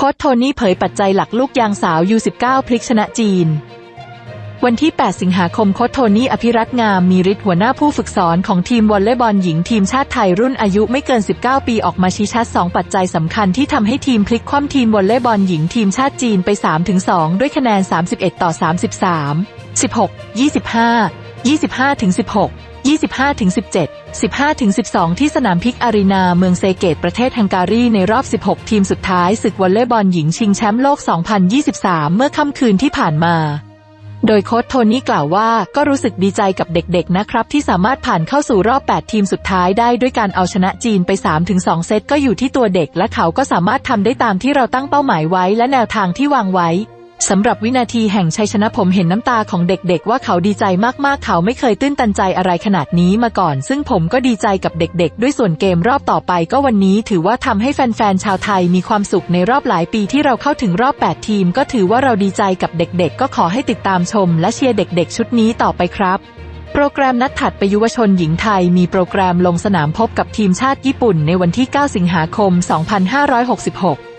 โค้ชโทนี่เผยปัจจัยหลักลูกยางสาว U19 พลิกชนะจีน วันที่ 8 สิงหาคมโค้ชโทนี่อภิรัตนงามมีฤทธิ์หัวหน้าผู้ฝึกสอนของทีมวอลเลย์บอลหญิงทีมชาติไทยรุ่นอายุไม่เกิน 19 ปีออกมาชี้ชัด 2 ปัจจัยสำคัญที่ทำให้ทีมพลิกคว่ำทีมวอลเลย์บอลหญิงทีมชาติจีนไป 3-2 ด้วยคะแนน 31 ต่อ 33 16 25 25ถึง16 25ถึง17 15ถึง12 ที่สนามพิกอารีนาเมืองเซเกตประเทศฮังการีในรอบ 16 ทีมสุดท้ายศึกวอลเลย์บอลหญิงชิงแชมป์โลก 2023 เมื่อค่ำคืนที่ผ่านมา โดยโค้ชโทนี่กล่าวว่าก็รู้สึกดีใจกับเด็กๆนะครับ ที่สามารถผ่านเข้าสู่รอบ 8 ทีมสุดท้ายได้ด้วยการเอาชนะจีนไป 3-2 เซตก็อยู่ที่ตัวเด็ก และเขาก็สามารถทำได้ตามที่เราตั้งเป้าหมายไว้และแนวทางที่วางไว้ สำหรับวินาทีแห่งชัยชนะผมเห็นน้ำตาของเด็กๆ ว่าเขาดีใจมากๆ เขาไม่เคยตื้นตันใจอะไรขนาดนี้มาก่อน ซึ่งผมก็ดีใจกับเด็กๆ ด้วยส่วนเกมรอบต่อไปก็วันนี้ถือว่าทำให้แฟนๆ ชาวไทยมีความสุขในรอบหลายปีที่เราเข้าถึงรอบ 8 ทีม ก็ถือว่าเราดีใจกับเด็กๆ ก็ขอให้ติดตามชม และเชียร์เด็กๆ ชุดนี้ต่อไปครับโปรแกรมนัดถัดไปยุวชนหญิงไทยมีโปรแกรมลงสนามพบกับทีมชาติญี่ปุ่นในวันที่ 9 สิงหาคม 2566